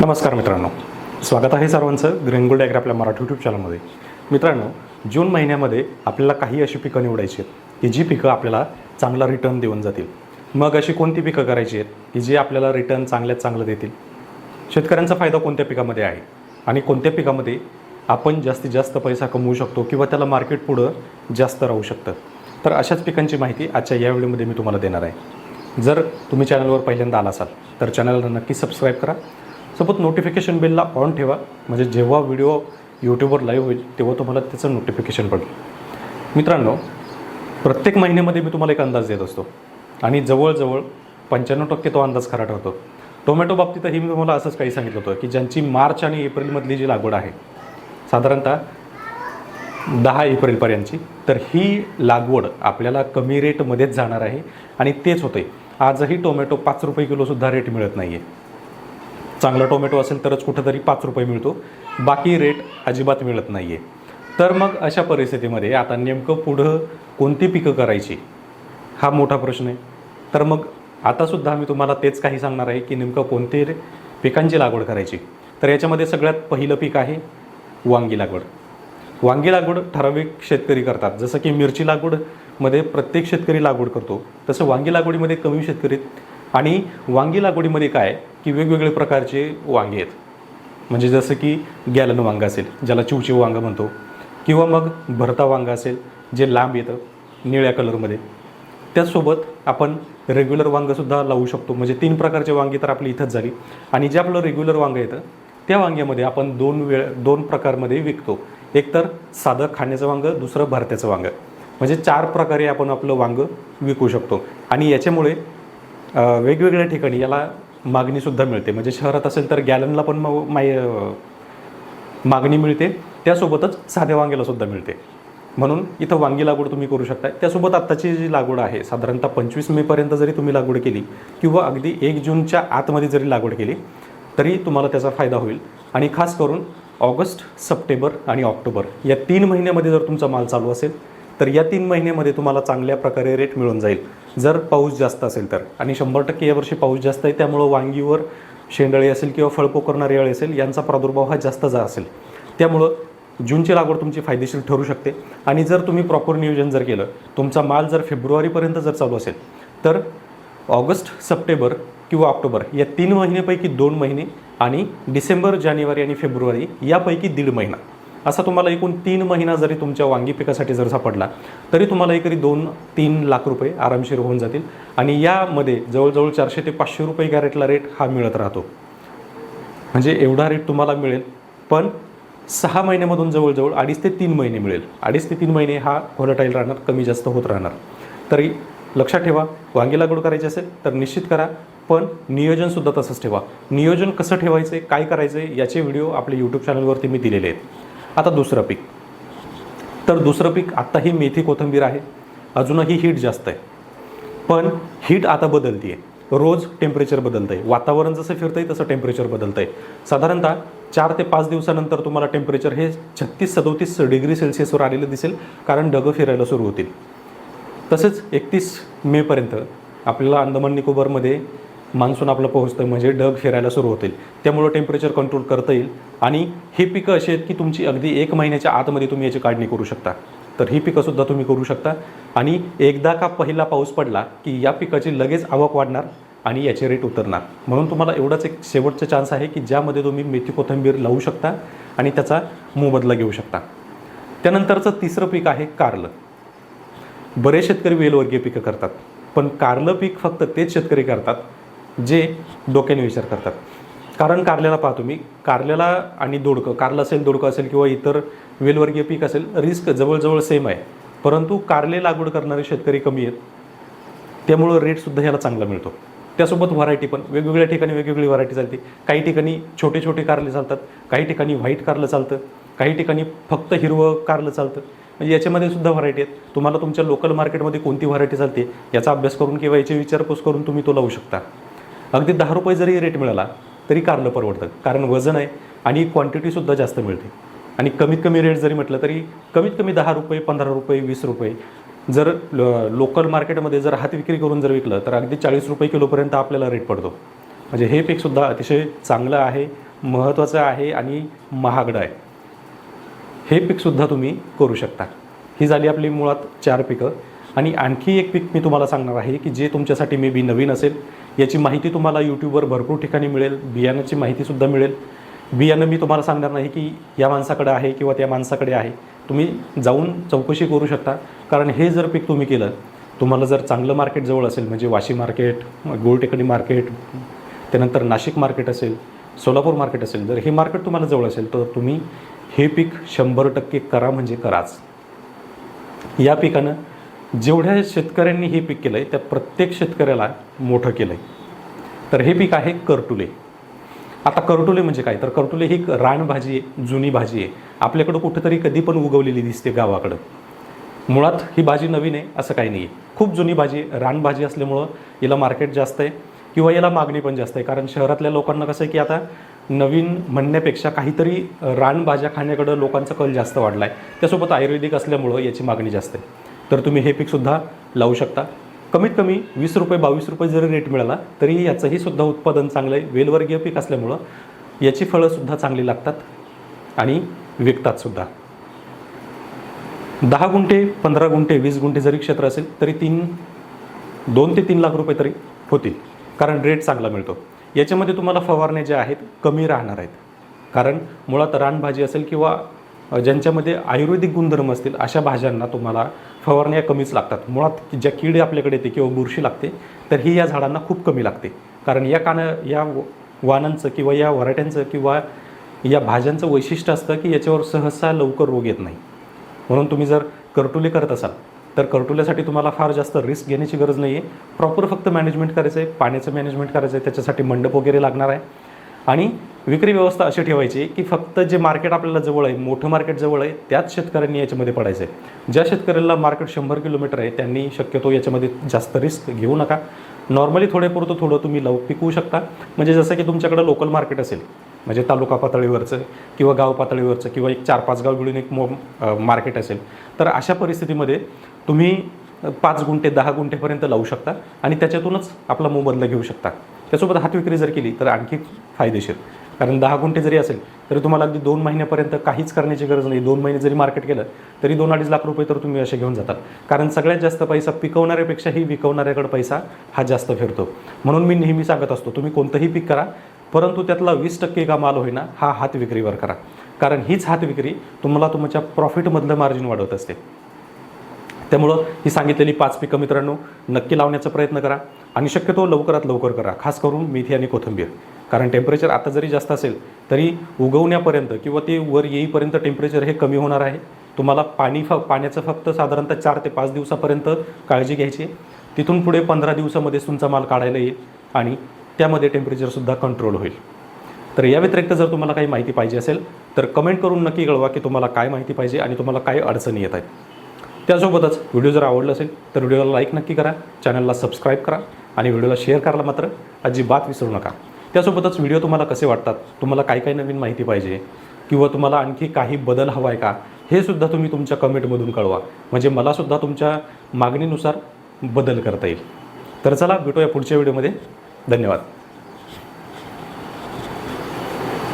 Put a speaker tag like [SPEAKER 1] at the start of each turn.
[SPEAKER 1] नमस्कार मित्रांनो. स्वागत आहे सर्वांचं ग्रेनगोल्ड ॲग्र आपल्या मराठी यूट्यूब चॅनलमध्ये मित्रांनो जून महिन्यामध्ये आपल्याला काही अशी पिकं निवडायची आहेत की जी पिकं आपल्याला चांगला रिटर्न देऊन जातील. मग अशी कोणती पिकं करायची आहेत की जी आपल्याला रिटर्न चांगल्यात चांगलं देतील? शेतकऱ्यांचा फायदा कोणत्या पिकामध्ये आहे? आणि कोणत्या पिकामध्ये आपण जास्तीत जास्त पैसा कमवू शकतो किंवा त्याला मार्केट पुढं जास्त राहू शकतं? तर अशाच पिकांची माहिती आजच्या या व्हिडिओमध्ये मी तुम्हाला देणार आहे. जर तुम्ही चॅनलवर पहिल्यांदा आला असाल तर चॅनलला नक्की सबस्क्राईब करा. सोबत नोटिफिकेशन बेलला ऑन ठेवा. म्हणजे जेव्हा व्हिडिओ यूट्यूबवर लाईव्ह होईल तेव्हा तुम्हाला त्याचं नोटिफिकेशन पडेल. मित्रांनो प्रत्येक महिन्यामध्ये मी तुम्हाला एक अंदाज देत असतो. आणि जवळजवळ पंच्याण्णव टक्के तो अंदाज खरा ठरतो. टोमॅटो बाबतीतही मी तुम्हाला असंच काही सांगितलं होतं की ज्यांची मार्च आणि एप्रिलमधली जी लागवड आहे साधारणतः दहा एप्रिलपर्यंतची तर ही लागवड आपल्याला कमी रेटमध्येच जाणार आहे आणि तेच होते आजही टोमॅटो पाच रुपये किलोसुद्धा रेट मिळत नाही आहे चांगला टोमॅटो असेल तरच कुठंतरी पाच रुपये मिळतो. बाकी रेट अजिबात मिळत नाही आहे तर मग अशा परिस्थितीमध्ये आता नेमकं पुढं कोणती पिकं करायची? हा मोठा प्रश्न आहे. तर मग आतासुद्धा मी तुम्हाला तेच काही सांगणार आहे की नेमकं कोणते पिकांची लागवड करायची. तर याच्यामध्ये सगळ्यात पहिलं पीक आहे वांगी लागवड. वांगी लागवड ठराविक शेतकरी करतात. जसं की मिरची लागवडमध्ये प्रत्येक शेतकरी लागवड करतो. तसं वांगी लागवडीमध्ये कमी शेतकरी आणि वांगी लागवडीमध्ये काय की वेगवेगळे प्रकारचे वांगे आहेत. म्हणजे जसं की गॅलन वांगं असेल ज्याला चिवचिव वांगं म्हणतो किंवा मग भरता वांगं असेल जे लांब येतं निळ्या कलरमध्ये. त्याचसोबत आपण रेग्युलर वांगंसुद्धा लावू शकतो. म्हणजे तीन प्रकारचे वांगी तर आपली इथंच झाली. आणि जे आपलं रेग्युलर वांगं येतं त्या वांग्यामध्ये आपण दोन वेळ दोन प्रकारमध्ये विकतो. एक तर साधं खाण्याचं वांगं दुसरं भरत्याचं वांगं. म्हणजे चार प्रकारे आपण आपलं वांगं विकू शकतो. आणि याच्यामुळे वेगवेगळ्या ठिकाणी याला मागणीसुद्धा मिळते. म्हणजे शहरात असेल तर गॅलनला पण मग माय मागणी मिळते. त्यासोबतच साध्या वांग्याला सुद्धा मिळते. म्हणून इथं वांगी लागवड तुम्ही करू शकता त्यासोबत आत्ताची जी लागवड आहे साधारणतः पंचवीस मेपर्यंत जरी तुम्ही लागवड केली किंवा अगदी एक जूनच्या आतमध्ये जरी लागवड केली तरी तुम्हाला त्याचा फायदा होईल. आणि खास करून ऑगस्ट सप्टेंबर आणि ऑक्टोबर या तीन महिन्यामध्ये जर तुमचा माल चालू असेल तर या तीन महिन्यामध्ये तुम्हाला चांगल्या प्रकारे रेट मिळून जाईल. जर पाऊस जास्त असेल तर. आणि शंभर टक्के यावर्षी पाऊस जास्त आहे त्यामुळं वांगीवर शेंडळी असेल किंवा फळपोकरणारी अळी असेल यांचा प्रादुर्भाव हा जास्त जा असेल. त्यामुळं जूनची लागवड तुमची फायदेशीर ठरू शकते. आणि जर तुम्ही प्रॉपर नियोजन जर केलं तुमचा माल जर फेब्रुवारीपर्यंत जर चालू असेल तर ऑगस्ट सप्टेंबर किंवा ऑक्टोबर या तीन महिन्यापैकी दोन महिने आणि डिसेंबर जानेवारी आणि फेब्रुवारी यापैकी दीड महिना. असा तुम्हाला एकूण तीन महिना जरी तुमच्या वांगी पिकासाठी जर सापडला तरी तुम्हाला एकरी दोन तीन लाख रुपये आरामशीर होऊन जातील. आणि यामध्ये जवळजवळ चारशे ते पाचशे रुपये कॅरेटला रेट हा मिळत राहतो. म्हणजे एवढा रेट तुम्हाला मिळेल. पण सहा महिन्यामधून जवळजवळ अडीच ते तीन महिने मिळेल. अडीच ते तीन महिने हा व्हॉलटाईल राहणार कमी जास्त होत राहणार. तरी लक्षात ठेवा वांगी लागवड करायची असेल तर निश्चित करा पण नियोजनसुद्धा तसंच ठेवा. नियोजन कसं ठेवायचं आहे काय करायचं आहे याचे व्हिडिओ आपल्या यूट्यूब चॅनलवरती मी दिलेले आहेत. आता दुसरं पीक. तर दुसरं पीक आत्ताही मेथी कोथिंबीर आहे. अजूनही हीट जास्त आहे. पण हीट आता बदलते आहे रोज टेम्परेचर बदलतं आहे वातावरण जसं फिरतं आहे तसं टेम्परेचर बदलतं आहे साधारणतः चार ते पाच दिवसानंतर तुम्हाला टेम्परेचर हे छत्तीस सदोतीस डिग्री सेल्सिअसवर आलेलं दिसेल कारण ढगं फिरायला सुरू होतील. तसेच एकतीस मेपर्यंत आपल्याला अंदमान निकोबारमध्ये मान्सून आपलं पोहोचतं म्हणजे ढग फिरायला सुरू होतील. त्यामुळं टेम्परेचर कंट्रोल करता येईल. आणि ही पिकं अशी आहेत की तुमची अगदी एक महिन्याच्या आतमध्ये तुम्ही याची काढणी करू शकता. तर ही पिकंसुद्धा तुम्ही करू शकता. आणि एकदा का पहिला पाऊस पडला की या पिकाची लगेच आवक वाढणार आणि याचे रेट उतरणार. म्हणून तुम्हाला एवढाच एक शेवटचा चान्स आहे की ज्यामध्ये तुम्ही मेथी कोथिंबीर लावू शकता आणि त्याचा मोबदला घेऊ शकता. त्यानंतरचं तिसरं पीक आहे कारलं. बरेच शेतकरी वेलवर्गीय पिकं करतात. पण कारलं पीक फक्त तेच शेतकरी करतात. जे डोक्याने विचार करतात. कारण कारल्याला पाहतो मी कारल्याला आणि दोडकं कारलं असेल दोडकं असेल किंवा इतर वेलवर्गीय पीक असेल रिस्क जवळजवळ सेम आहे. परंतु कारले लागवड करणारे शेतकरी कमी आहेत. त्यामुळं रेटसुद्धा ह्याला चांगला मिळतो. त्यासोबत व्हरायटी पण वेगवेगळ्या ठिकाणी वेगवेगळी व्हरायटी चालते. काही ठिकाणी छोटे छोटे कारले चालतात काही ठिकाणी व्हाईट कारलं चालतं काही ठिकाणी फक्त हिरवं कारलं चालतं. म्हणजे याच्यामध्ये सुद्धा व्हरायटी आहेत. तुम्हाला तुमच्या लोकल मार्केटमध्ये कोणती व्हरायटी चालते याचा अभ्यास करून किंवा याची विचारपूस करून तुम्ही तो लावू शकता. अगदी दहा रुपये जरी रेट मिळाला तरी कारलं परवडतं कारण वजन आहे आणि क्वांटिटीसुद्धा जास्त मिळते. आणि कमीत कमी रेट जरी म्हटलं तरी कमीत कमी दहा रुपये पंधरा रुपये वीस रुपये. जर ल- लोकल मार्केटमध्ये जर हात विक्री करून जर विकलं तर अगदी चाळीस रुपये किलोपर्यंत आपल्याला रेट पडतो. म्हणजे हे पीकसुद्धा अतिशय चांगलं आहे महत्त्वाचं आहे आणि महागडं आहे. हे पीकसुद्धा तुम्ही करू शकता. ही झाली आपली मुळात चार पिकं. आणि आणखी एक पीक मी तुम्हाला सांगणार आहे की जे तुमच्यासाठी मे बी नवीन असेल याची माहिती तुम्हाला यूट्यूबवर भरपूर ठिकाणी मिळेल. बियाण्याची माहितीसुद्धा मिळेल. बियाणं मी तुम्हाला सांगणार नाही की या माणसाकडे आहे किंवा त्या माणसाकडे आहे. तुम्ही जाऊन चौकशी करू शकता. कारण हे जर पीक तुम्ही केलं तुम्हाला जर चांगलं मार्केट जवळ असेल म्हणजे वाशी मार्केट गोलटेकडी मार्केट त्यानंतर नाशिक मार्केट असेल सोलापूर मार्केट असेल जर हे मार्केट तुम्हाला जवळ असेल तर तुम्ही हे पीक शंभर टक्के करा म्हणजे कराच. या पिकानं जेवढ्या शेतकऱ्यांनी हे पीक केलं आहे त्या प्रत्येक शेतकऱ्याला मोठं केलं आहे तर हे पीक आहे करटुले. आता करटुले म्हणजे काय? तर करटुले ही एक रानभाजी आहे जुनी भाजी आहे. आपल्याकडं कुठेतरी कधी पण उगवलेली दिसते गावाकडं. मुळात ही भाजी नवीन आहे असं काही नाही आहे खूप जुनी भाजी आहे. रानभाजी असल्यामुळं याला मार्केट जास्त आहे किंवा याला मागणी पण जास्त आहे. कारण शहरातल्या लोकांना कसं आहे की आता नवीन म्हणण्यापेक्षा काहीतरी रानभाज्या खाण्याकडं लोकांचा कल जास्त वाढला आहे त्यासोबत आयुर्वेदिक असल्यामुळं याची मागणी जास्त आहे. तर तुम्ही हे पीकसुद्धा लावू शकता. कमीत कमी वीस रुपये बावीस रुपये जरी रेट मिळाला तरी याचंही सुद्धा उत्पादन चांगलं आहे. वेलवर्गीय पीक असल्यामुळं याची फळंसुद्धा चांगली लागतात आणि विकतातसुद्धा दहा गुंठे पंधरा गुंठे वीस गुंठे जरी क्षेत्र असेल तरी तीन दोन ते तीन लाख रुपये तरी होतील कारण रेट चांगला मिळतो. याच्यामध्ये तुम्हाला फवारण्या ज्या आहेत कमी राहणार आहेत. कारण मुळात रानभाजी असेल किंवा ज्यांच्यामध्ये आयुर्वेदिक गुणधर्म असतील अशा भाज्यांना तुम्हाला फवारण्या कमीच लागतात. मुळात ज्या किडे आपल्याकडे येते किंवा बुरशी लागते तर ही या झाडांना खूप कमी लागते. कारण या कानं या व- वाणांचं किंवा या वराट्यांचं किंवा या भाज्यांचं वैशिष्ट्य असतं की याच्यावर सहसा लवकर रोग येत नाही. म्हणून तुम्ही जर करटुले करत असाल तर करटुल्यासाठी तुम्हाला फार जास्त रिस्क घेण्याची गरज नाही आहे प्रॉपर फक्त मॅनेजमेंट करायचं आहे पाण्याचं मॅनेजमेंट करायचं आहे त्याच्यासाठी मंडप वगैरे लागणार आहे. आणि विक्री व्यवस्था अशी ठेवायची की फक्त जे मार्केट आपल्याला जवळ आहे मोठं मार्केट जवळ आहे त्याच शेतकऱ्यांनी याच्यामध्ये पडायचं आहे ज्या शेतकऱ्याला मार्केट शंभर किलोमीटर आहे त्यांनी शक्यतो याच्यामध्ये जास्त रिस्क घेऊ नका. नॉर्मली थोडेपुरतं थोडं तुम्ही लव पिकवू शकता. म्हणजे जसं की तुमच्याकडं लोकल मार्केट असेल म्हणजे तालुका पातळीवरचं किंवा गाव पातळीवरचं किंवा एक चार पाच गाव मिळून एक मो मार्केट असेल तर अशा परिस्थितीमध्ये तुम्ही पाच गुंठे दहा गुंठेपर्यंत लावू शकता आणि त्याच्यातूनच आपला मोबदला घेऊ शकता. त्यासोबत हात विक्री जर केली तर आणखी फायदेशीर. कारण दहा गुंठे जरी असेल तरी तुम्हाला अगदी दोन महिन्यापर्यंत काहीच करण्याची गरज नाही. दोन महिने जरी मार्केट केलं तरी दोन अडीच लाख रुपये तर तुम्ही असे घेऊन जातात. कारण सगळ्यात जास्त पैसा पिकवणाऱ्यापेक्षाही विकवणाऱ्याकडे पैसा हा जास्त फिरतो. म्हणून मी नेहमी सांगत असतो तुम्ही कोणतंही पीक करा परंतु त्यातला वीस टक्के का माल होईना हा हात विक्रीवर करा. कारण हीच हात विक्री तुम्हाला तुमच्या प्रॉफिटमधलं मार्जिन वाढवत असते. त्यामुळं ही सांगितलेली पाच पिकं मित्रांनो नक्की लावण्याचा प्रयत्न करा आणि शक्यतो लवकरात लवकर करा खास करून मेथी आणि कोथिंबीर. कारण टेम्परेचर आता जरी जास्त असेल तरी उगवण्यापर्यंत किंवा ते वर येईपर्यंत टेम्परेचर हे कमी होणार आहे. तुम्हाला पाणी फ पाण्याचं फक्त साधारणतः चार ते पाच दिवसापर्यंत काळजी घ्यायची आहे. तिथून पुढे पंधरा दिवसामध्ये तुमचा माल काढायला येईल आणि त्यामध्ये टेम्परेचरसुद्धा कंट्रोल होईल. तर या व्यतिरिक्त जर तुम्हाला काही माहिती पाहिजे असेल तर कमेंट करून नक्की कळवा की तुम्हाला काय माहिती पाहिजे आणि तुम्हाला काय अडचणी येत आहेत. त्यासोबतच व्हिडिओ जर आवडला असेल तर व्हिडिओला लाईक नक्की करा चॅनलला सबस्क्राईब करा आणि व्हिडिओला शेअर करायला मात्र अजिबात विसरू नका. त्यासोबतच व्हिडिओ तुम्हाला कसे वाटतात तुम्हाला काय काय नवीन माहिती पाहिजे किंवा तुम्हाला आणखी काही बदल हवा आहे का हे सुद्धा तुम्ही तुमच्या कमेंटमधून कळवा. म्हणजे मलासुद्धा तुमच्या मागणीनुसार बदल करता येईल. तर चला भेटूया पुढच्या व्हिडिओमध्ये धन्यवाद.